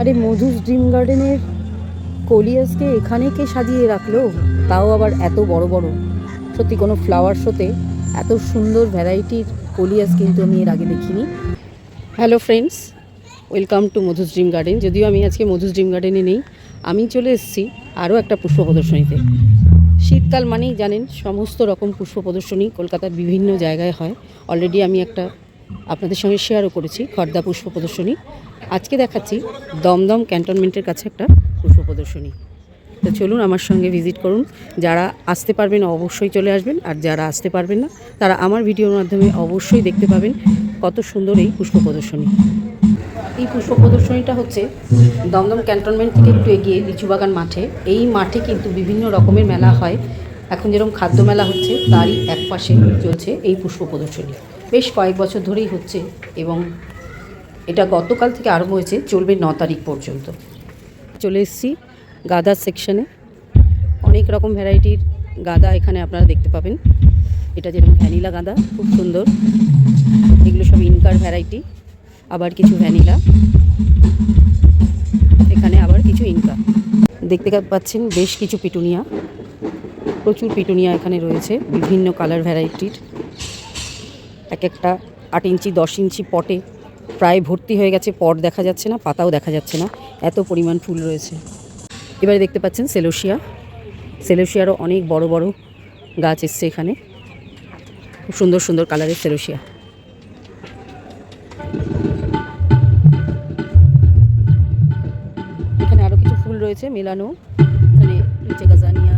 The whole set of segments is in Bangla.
আরে মধুস ড্রিম গার্ডেনের কলিয়াসকে এখানে কে সাজিয়ে রাখল? তাও আবার এত বড় বড়। সত্যি কোনো ফ্লাওয়ার শোতে এত সুন্দর ভ্যারাইটির কলিয়াস কিন্তু আমি এর আগে দেখিনি। Hello friends welcome to Madhu's dream garden. যদিও আমি আজকে মধুস ড্রিম গার্ডেনে নেই, আমি চলে এসেছি আরও একটা পুষ্প প্রদর্শনীতে। শীতকাল মানেই জানেন, সমস্ত রকম পুষ্প প্রদর্শনী কলকাতার বিভিন্ন জায়গায় হয়। অলরেডি আমি একটা আপনাদের সঙ্গে শেয়ারও করেছি, খর্দা পুষ্প প্রদর্শনী। আজকে দেখাচ্ছি দমদম ক্যান্টনমেন্টের কাছে একটা পুষ্প প্রদর্শনী। তো চলুন আমার সঙ্গে ভিজিট করুন। যারা আসতে পারবেন অবশ্যই চলে আসবেন, আর যারা আসতে পারবেন না, তারা আমার ভিডিওর মাধ্যমে অবশ্যই দেখতে পাবেন কত সুন্দর এই পুষ্প প্রদর্শনী। এই পুষ্প প্রদর্শনীটা হচ্ছে দমদম ক্যান্টনমেন্ট থেকে একটু এগিয়ে লিচুবাগান মাঠে। এই মাঠে কিন্তু বিভিন্ন রকমের মেলা হয়। এখন যেরকম খাদ্য মেলা হচ্ছে, তারই এক পাশে চলছে এই পুষ্প প্রদর্শনী। বেশ কয়েক বছর ধরেই হচ্ছে এবং এটা গতকাল থেকে আরম্ভ হয়েছে, চলবে ন তারিখ পর্যন্ত। চলে এসেছি গাদার সেকশনে অনেক রকম ভ্যারাইটির গাদা এখানে আপনারা দেখতে পাবেন। এটা যেরকম ভ্যানিলা গাঁদা, খুব সুন্দর। এগুলো সব ইনকার ভ্যারাইটি আবার কিছু ভ্যানিলা এখানে আবার কিছু ইনকা। দেখতে পাচ্ছেন বেশ কিছু পিটুনিয়া। প্রচুর পিটুনিয়া এখানে রয়েছে, বিভিন্ন কালার ভ্যারাইটির এক একটা আট ইঞ্চি, দশ ইঞ্চি পটে প্রায় ভর্তি হয়ে গেছে, পট দেখা যাচ্ছে না, পাতাও দেখা যাচ্ছে না, এত পরিমাণ ফুল রয়েছে। এবারে দেখতে পাচ্ছেন সেলোসিয়া সেলোসিয়ারও অনেক বড় বড় গাছ এসছে এখানে। খুব সুন্দর সুন্দর কালারের সেলোসিয়া এখানে আরও কিছু ফুল রয়েছে, মেলানো, এখানে নিচে গাজানিয়া।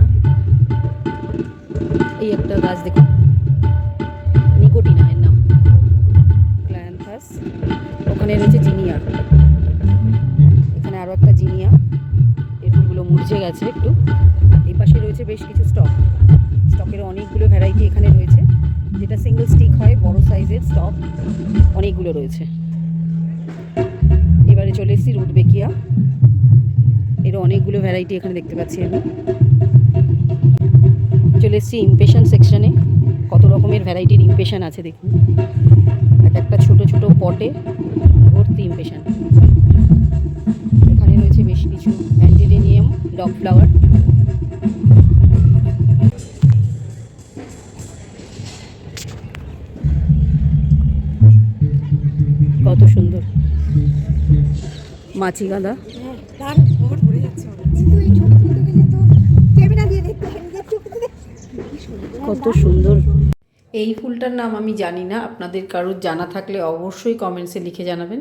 এই একটা গাছ দেখুন নিকোটিনা এর নাম। ক্লায়ান্থাস ওখানে রয়েছে জিনিয়া। এখানে আরও একটা জিনিয়া। এই ফুলগুলো মুরঝে গেছে একটু। এই পাশে রয়েছে বেশ কিছু স্টক। স্টকের অনেকগুলো ভ্যারাইটি এখানে রয়েছে। যেটা সিঙ্গেল স্টিক হয়, বড় সাইজের স্টক অনেকগুলো রয়েছে। এবারে চলে এসেছি রুটবেকিয়া এর অনেকগুলো ভ্যারাইটি এখানে দেখতে পাচ্ছি আমি। চলে এসেছি ইমপেশন সেকশনে কত রকমের ভ্যারাইটির ইমপেশন আছে দেখুন। এক একটা ছোট ছোট পটে ভর্তি ইমপেশন এখানে রয়েছে বেশ কিছু অ্যান্টিডেনিয়াম ডগ ফ্লাওয়ার কত সুন্দর। মাছি গাঁদা। কত সুন্দর। এই ফুলটার নাম আমি জানি না, আপনাদের কারোর জানা থাকলে অবশ্যই কমেন্টসে লিখে জানাবেন।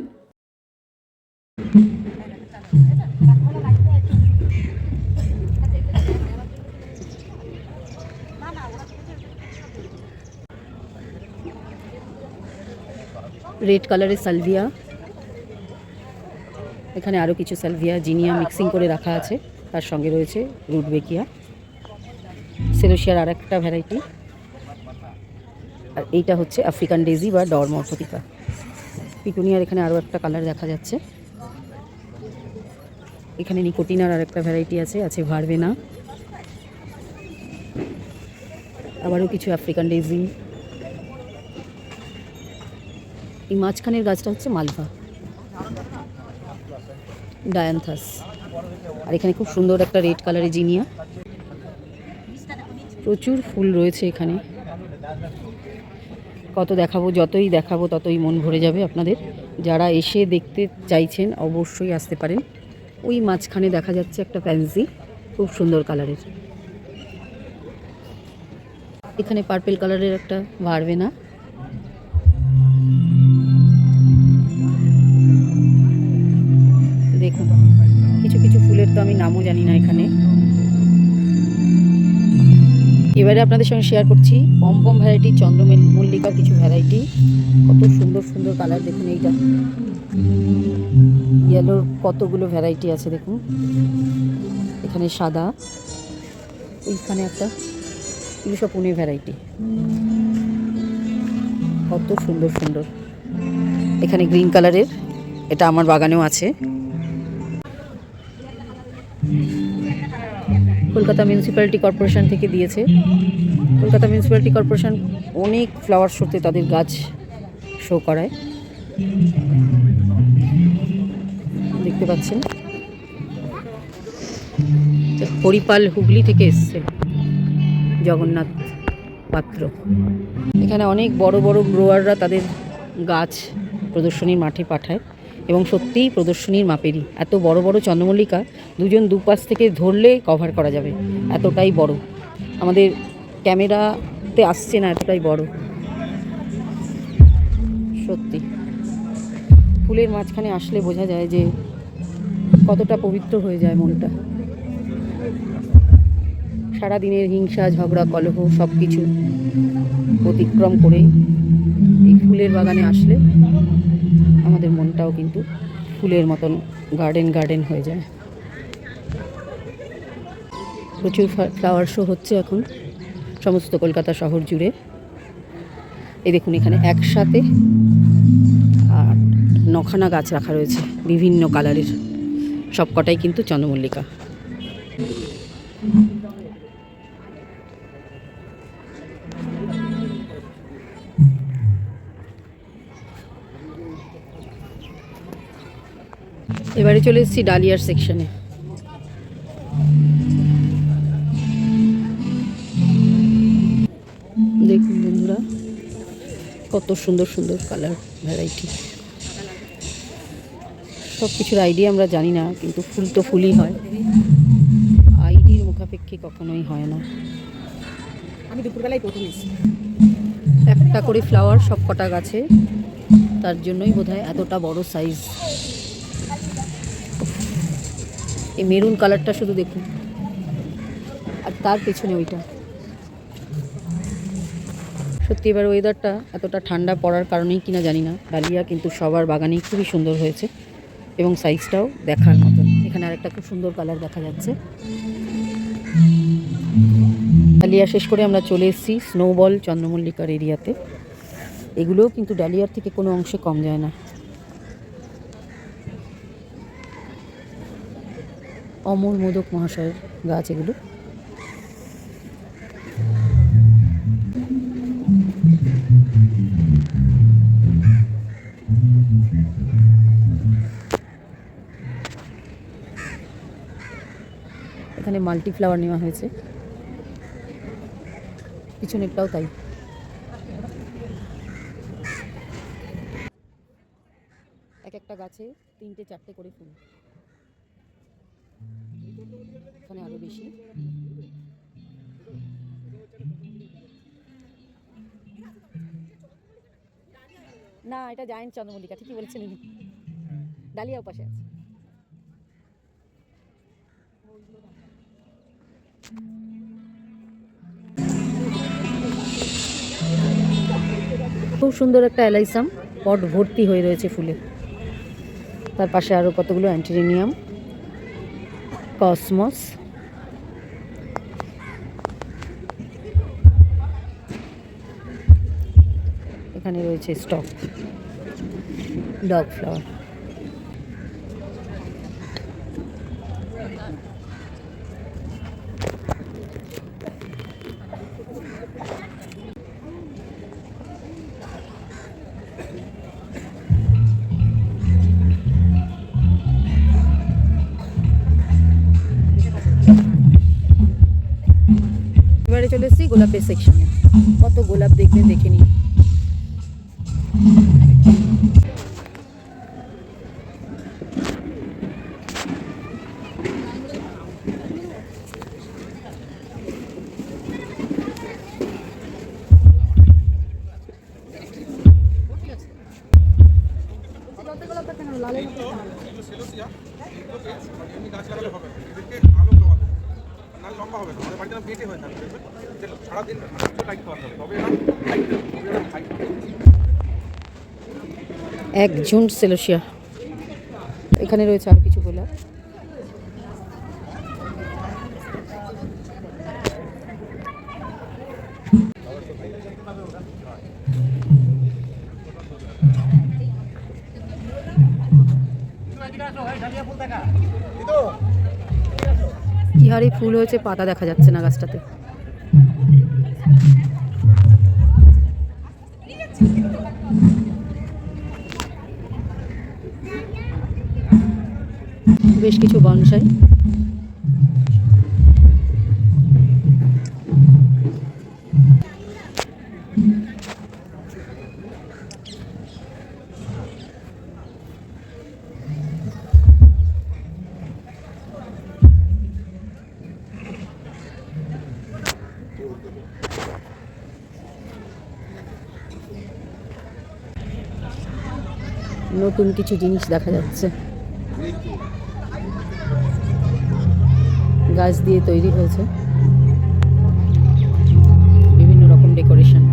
রেড কালারের সালভিয়া এখানে আরও কিছু সালভিয়া জিনিয়া মিক্সিং করে রাখা আছে, তার সঙ্গে রয়েছে রুটবেকিয়া সেলোসিয়ার আর একটা ভ্যারাইটি আর এইটা হচ্ছে আফ্রিকান ডেজি বা ডর ডরমর্ফতিকা পিটুনিয়ার এখানে আরও একটা কালার দেখা যাচ্ছে। এখানে নিকোটিনার আর একটা ভ্যারাইটি আছে আছে ভারবেনা আবারও কিছু আফ্রিকান ডেজি এই মাঝখানের গাছটা হচ্ছে মালভা। ডায়ান্থাস আর এখানে খুব সুন্দর একটা রেড কালারের জিনিয়া। প্রচুর ফুল রয়েছে এখানে। কত দেখাবো, যতই দেখাবো ততই মন ভরে যাবে আপনাদের। যারা এসে দেখতে চাইছেন অবশ্যই আসতে পারেন। ওই মাঝখানে দেখা যাচ্ছে একটা প্যান্সি খুব সুন্দর কালারের। এখানে পার্পেল কালারের একটা বাড়বে না। দেখুন, কিছু কিছু ফুলের তো আমি নামও জানি না এখানে। এবারে আপনাদের সঙ্গে শেয়ার করছি পমপম ভ্যারাইটি চন্দ্রমেল মল্লিকার কিছু ভ্যারাইটি কত সুন্দর সুন্দর কালার দেখুন এইটা। ইয়েলোর কতগুলো ভ্যারাইটি আছে দেখুন। এখানে সাদা, এইখানে একটা, এগুলো সব ভ্যারাইটি কত সুন্দর সুন্দর। এখানে গ্রিন কালারের এটা আমার বাগানেও আছে। কলকাতা মিউনিসিপ্যালিটি কর্পোরেশন থেকে দিয়েছে। কলকাতা মিউনিসিপ্যালিটি কর্পোরেশন অনেক ফ্লাওয়ার শোতে তাদের গাছ শো করায়। দেখতে পাচ্ছেন? হরিপাল হুগলি থেকে এসছে জগন্নাথ পাত্র। এখানে অনেক বড় বড় গ্রোয়াররা তাদের গাছ প্রদর্শনীর মাঠে পাঠায়। এবং সত্যিই প্রদর্শনীর মাপেরই। এত বড় বড় চন্দ্রমল্লিকা দুজন দুপাশ থেকে ধরলে কভার করা যাবে। এতটাই বড়। আমাদের ক্যামেরাতে আসছে না, এতটাই বড়। সত্যি। ফুলের মাঝখানে আসলে বোঝা যায় যে কতটা পবিত্র হয়ে যায় মনটা। সারাদিনের হিংসা, ঝগড়া, কলহ সব কিছু অতিক্রম করে এই ফুলের বাগানে আসলে আমাদের মনটাও কিন্তু ফুলের মতন গার্ডেন গার্ডেন হয়ে যায়। প্রচুর ফ্লাওয়ার শো হচ্ছে এখন, সমস্ত কলকাতা শহর জুড়ে। এই দেখুন এখানে একসাথে আর নখানা গাছ রাখা রয়েছে, বিভিন্ন কালারের সবকটাই কিন্তু চন্দ্রমল্লিকা। এবারে চলে এসেছি ডালিয়ার সেকশনে দেখুন বন্ধুরা কত সুন্দর সুন্দর কালার ভ্যারাইটি সব কিছুর আইডিয়া আমরা জানি না কিন্তু ফুল তো ফুলই হয়। আইডির মুখাপেক্ষী কখনোই হয় না। আমি দুপুরবেলায় প্রথম একটা করে ফ্লাওয়ার সব কটা গাছে তার জন্যই বোধহয় এতটা বড় সাইজ এই মেরুন কালারটা শুধু দেখুন। আর তার পেছনে ওইটা। সত্যি এবার ওয়েদারটা এতটা ঠান্ডা পড়ার কারণেই কিনা জানি না। ডালিয়া কিন্তু সবার বাগানেই খুবই সুন্দর হয়েছে এবং সাইজটাও দেখার মতন। এখানে আরেকটা খুব সুন্দর কালার দেখা যাচ্ছে। ডালিয়া শেষ করে আমরা চলে এসেছি স্নোবল চন্দ্রমল্লিকার এরিয়াতে এগুলোও কিন্তু ডালিয়ার থেকে কোনো অংশে কম যায় না। অমর মোদক মহাশয়ের গাছ এগুলো। এখানে মাল্টি ফ্লাওয়ার নেওয়া হয়েছে। পিছনেরটাও তাই। এক একটা গাছে তিনটে চারটে করে ফুল। এখানে আরও বেশি। না, এটা জায়েন্ট চন্দ্রমল্লিকা, ঠিকই বলছেন উনি। ডালিয়াও পাশে আছে। খুব সুন্দর একটা অ্যালাইসাম পট ভর্তি হয়ে রয়েছে ফুলে। তার পাশে আরও কতগুলো অ্যান্টিরিনিয়াম, কসমস এখানে রয়েছে স্টক ডগ ফ্লাওয়ার। চলে এসেছি গোলাপের সেকশনে কত গোলাপ দেখবেন দেখে নিন দেবে। এক ঝুন্ড সেলোসিয়া এখানে রয়েছে আর কিছু গোলাপ কিহারে ফুল হয়েছে, পাতা দেখা যাচ্ছে না গাছটাতে। বেশ কিছু বনসাই। নতুন কিছু জিনিস দেখা যাচ্ছে। গাছ দিয়ে তৈরি হয়েছে। বিভিন্ন রকম ডেকোরেশন।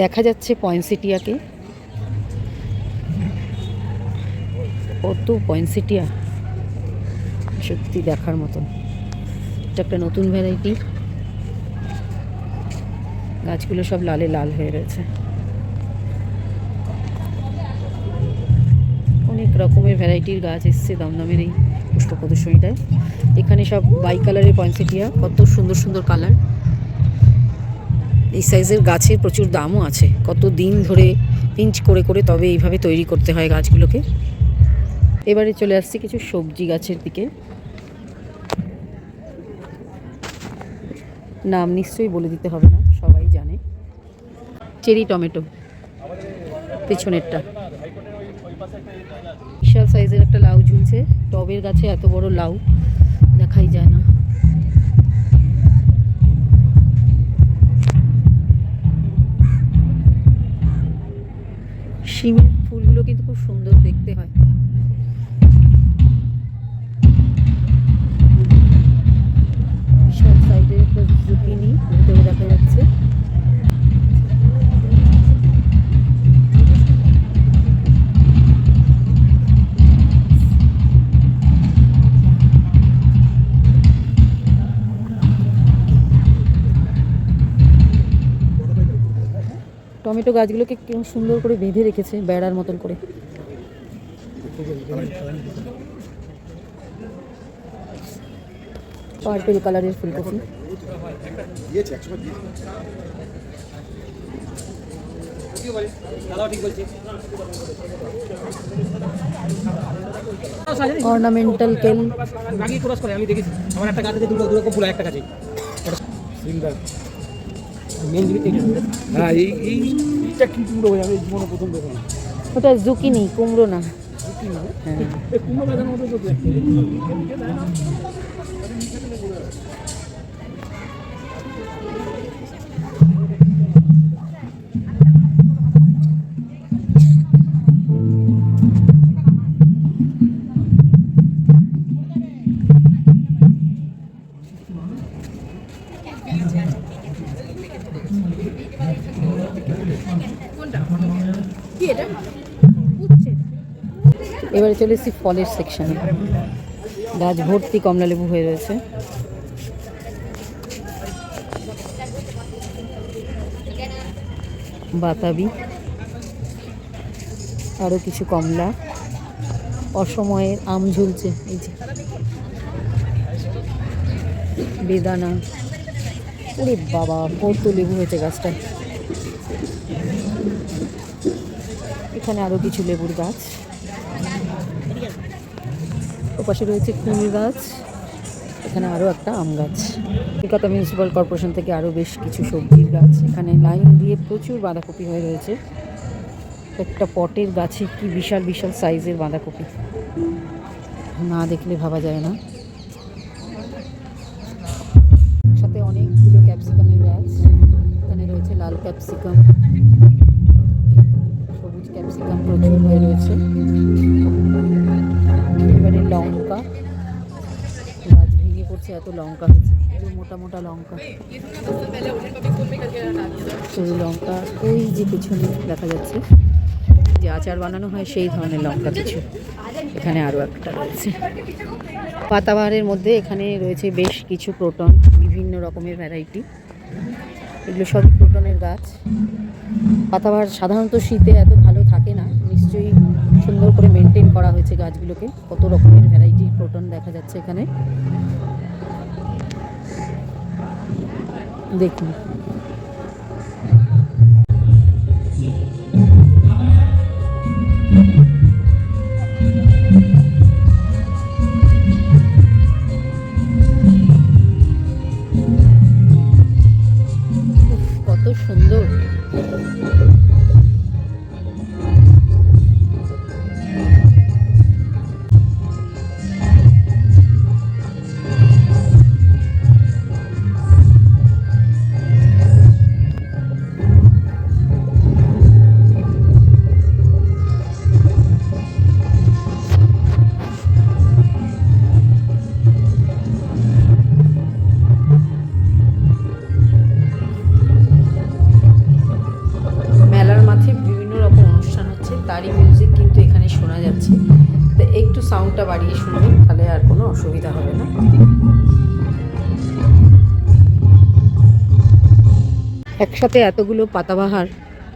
দেখা যাচ্ছে পয়েন্সিটিয়াকে কত পয়েন্সিটিয়া সত্যি দেখার মতন। এটা একটা নতুন ভ্যারাইটি গাছগুলো সব লালে লাল হয়ে রয়েছে। অনেক রকমের ভ্যারাইটির গাছ এসছে দমদমের এই পুষ্প প্রদর্শনীটায় এখানে সব বাই কালারের পয়েন্সিটিয়া কত সুন্দর সুন্দর কালার এই সাইজের গাছের প্রচুর দামও আছে। কত দিন ধরে পিঞ্চ করে করে তবে এইভাবে তৈরি করতে হয় গাছগুলোকে। এবারে চলে আসছি কিছু সবজি গাছের দিকে। নাম নিশ্চয়ই বলে দিতে হবে না, সবাই জানে। Cherry tomato, পেছনেরটা। বিশাল সাইজের একটা লাউ ঝুলছে, টবের গাছে এত বড় লাউ দেখাই যায় না। শিমের ফুলগুলো কিন্তু খুব সুন্দর দেখতে হয়। জুকিনি ভেতরে দেখা যাচ্ছে। টমেটো গাছগুলোকে কেমন সুন্দর করে বেঁধে রেখেছে, বেড়ার মতন করে। পার্পেল কালারের ফুলকপি। অর্নামেন্টাল কেল আগে ক্রস করে আমি দেখেছি। আমার একটা গাছে দুটো দু রকম ফুল একটা গাছে মেন জিনিস হ্যাঁ এই এই এইটা কি কুমড়ো ভাই আমি জীবনে প্রথম দেখলাম ওটা জুকিনি কুমড়ো না। হ্যাঁ। কুমড়ো মতো এবারে চলে এসেছি ফলের সেকশনে গাছ ভর্তি কমলা লেবু হয়ে রয়েছে। বাতাবি আরও কিছু কমলা। অসময়ের আম ঝুলছে, এই যে। বেদানা। ওরে বাবা, কত লেবু হয়েছে গাছটায়। এখানে আরও কিছু লেবুর গাছ। ওপাশে রয়েছে কুল গাছ। এখানে আরও একটা আম গাছ। কলকাতা মিউনিসিপ্যাল কর্পোরেশন থেকে আরও বেশ কিছু সবজির গাছ। এখানে লাইন দিয়ে প্রচুর বাঁধাকপি হয়ে রয়েছে। একটা পটের গাছে কি বিশাল বিশাল সাইজের বাঁধাকপি। না দেখলে ভাবা যায় না। ক্যাপসিকাম। সবুজ ক্যাপসিকাম প্রচুর হয়ে রয়েছে। এবারে লঙ্কা। গাছ ভেঙে পড়ছে, এত লঙ্কা মোটা মোটা লঙ্কা। সরু লঙ্কা ওই যে পিছনে দেখা যাচ্ছে যে আচার বানানো হয়, সেই ধরনের লঙ্কা কিছু। এখানে আরও একটা রয়েছে। পাতাবাহারের মধ্যে এখানে রয়েছে বেশ কিছু প্রোটন, বিভিন্ন রকমের ভ্যারাইটি। এগুলো সবই ক্রোটনের গাছ। পাতাবার সাধারণত শীতে এত ভালো থাকে না, নিশ্চয়ই সুন্দর করে মেনটেন করা হয়েছে গাছগুলোকে। কত রকমের ভ্যারাইটি প্রোটন দেখা যাচ্ছে এখানে। দেখুন। সাউন্ডটা বাড়িয়ে শুনবেন তাহলে আর কোনো অসুবিধা হবে না। একসাথে এতগুলো পাতাবাহার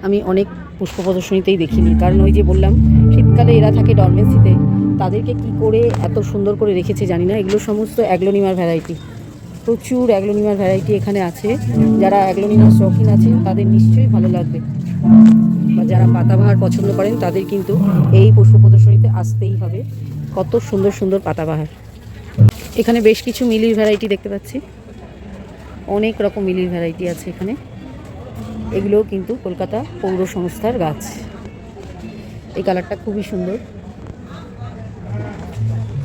আমি অনেক পুষ্প প্রদর্শনীতেই দেখিনি। কারণ ওই যে বললাম, শীতকালে এরা থাকে ডরমেন্সিতে তাদেরকে কি করে এত সুন্দর করে রেখেছে জানি না। এগুলো সমস্ত অ্যাগ্লোনিমার ভ্যারাইটি প্রচুর অ্যাগ্লোনিমার ভ্যারাইটি এখানে আছে। যারা অ্যাগ্লোনিমার শৌখিন আছে তাদের নিশ্চয়ই ভালো লাগবে। বা যারা পাতাবাহার পছন্দ করেন, তাদের কিন্তু এই পুষ্প প্রদর্শনীতে আসতেই হবে। কত সুন্দর সুন্দর পাতাবাহার। এখানে বেশ কিছু মিলির ভ্যারাইটি দেখতে পাচ্ছি। অনেক রকম মিলির ভ্যারাইটি আছে এখানে। এগুলোও কিন্তু কলকাতা পৌর সংস্থার গাছ। এই কালারটা খুবই সুন্দর।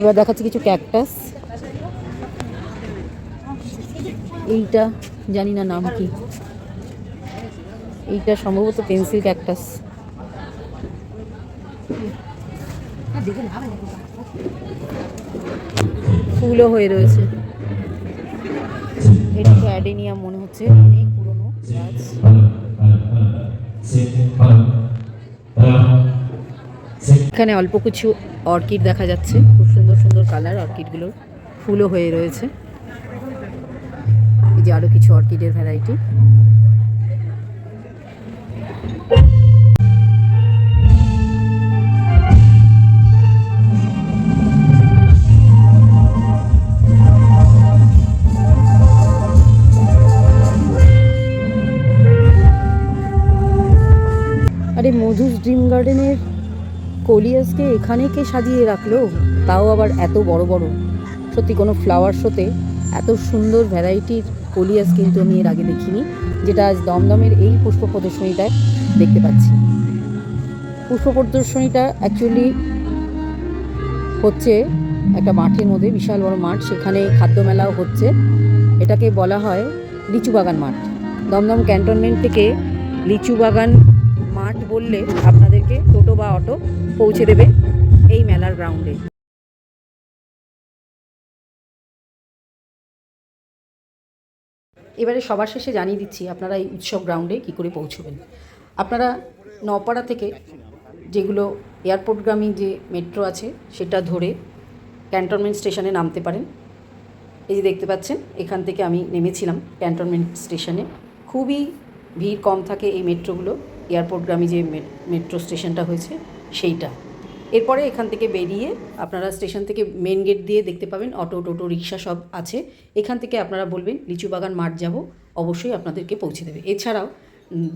এবার দেখাচ্ছি কিছু ক্যাকটাস এইটা, জানি না নাম কি। এইটা সম্ভবত পেন্সিল ক্যাকটাস ফুলও হয়ে রয়েছে। অ্যাডেনিয়াম মনে হচ্ছে, অনেক পুরনো গাছ। এখানে অল্প কিছু অর্কিড দেখা যাচ্ছে, খুব সুন্দর সুন্দর কালার অর্কিডগুলোর ফুলও হয়ে রয়েছে। এই যে আরও কিছু অর্কিডের ভ্যারাইটি। আরে মধুস ড্রিম গার্ডেনের কোলিয়াসকে এখানে কে সাজিয়ে রাখল? তাও আবার এত বড় বড়। সত্যি কোনো ফ্লাওয়ার শোতে এত সুন্দর ভ্যারাইটির কোলিয়াস কিন্তু আমি এর আগে দেখিনি, যেটা আজ দমদমের এই পুষ্প প্রদর্শনীটায় দেখতে পাচ্ছি। পুষ্প প্রদর্শনীটা অ্যাকচুয়ালি হচ্ছে একটা মাঠের মধ্যে, বিশাল বড় মাঠ। সেখানে খাদ্য মেলাও হচ্ছে। এটাকে বলা হয় লিচু বাগান মাঠ। দমদম ক্যান্টনমেন্ট থেকে লিচু বাগান মাঠ বললে আপনাদেরকে টোটো বা অটো পৌঁছে দেবে এই মেলার গ্রাউন্ডে এবারে সবার শেষে জানিয়ে দিচ্ছি আপনারা এই উৎসব গ্রাউন্ডে কী করে পৌঁছবেন। আপনারা নপাড়া থেকে যেগুলো এয়ারপোর্টগামী যে মেট্রো আছে সেটা ধরে ক্যান্টনমেন্ট স্টেশনে নামতে পারেন। এই যে দেখতে পাচ্ছেন, এখান থেকে আমি নেমেছিলাম ক্যান্টনমেন্ট স্টেশনে খুবই ভিড় কম থাকে এই মেট্রোগুলো এয়ারপোর্টগামী যে মেট্রো স্টেশনটা হয়েছে, সেইটা। এরপরে এখান থেকে বেরিয়ে আপনারা স্টেশন থেকে মেন গেট দিয়ে দেখতে পাবেন, অটো, টোটো, রিক্সা সব আছে। এখান থেকে আপনারা বলবেন, লিচু বাগান মাঠ যাব, অবশ্যই আপনাদেরকে পৌঁছে দেবে। এছাড়াও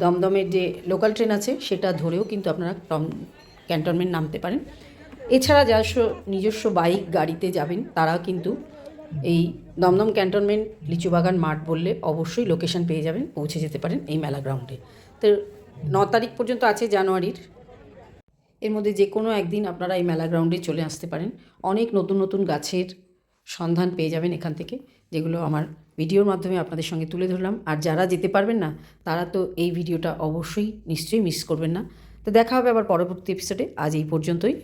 দমদমের যে লোকাল ট্রেন আছে, সেটা ধরেও কিন্তু আপনারা টম, ক্যান্টনমেন্ট নামতে পারেন। এছাড়া যারা নিজস্ব বাইক গাড়িতে যাবেন, তারা কিন্তু এই দমদম ক্যান্টনমেন্ট লিচুবাগান মাঠ বললে অবশ্যই লোকেশন পেয়ে যাবেন, পৌঁছে যেতে পারেন এই মেলা গ্রাউন্ডে। তো ন তারিখ পর্যন্ত আছে জানুয়ারির। এর মধ্যে যে কোনো একদিন আপনারা এই মেলা গ্রাউন্ডে চলে আসতে পারেন। অনেক নতুন নতুন গাছের সন্ধান পেয়ে যাবেন এখান থেকে, যেগুলো আমার ভিডিওর মাধ্যমে আপনাদের সঙ্গে তুলে ধরলাম। আর যারা যেতে পারবেন না, তারা তো এই ভিডিওটা অবশ্যই নিশ্চয়ই মিস করবেন না। তো দেখা হবে আবার পরবর্তী এপিসোডে আজ এই পর্যন্তই।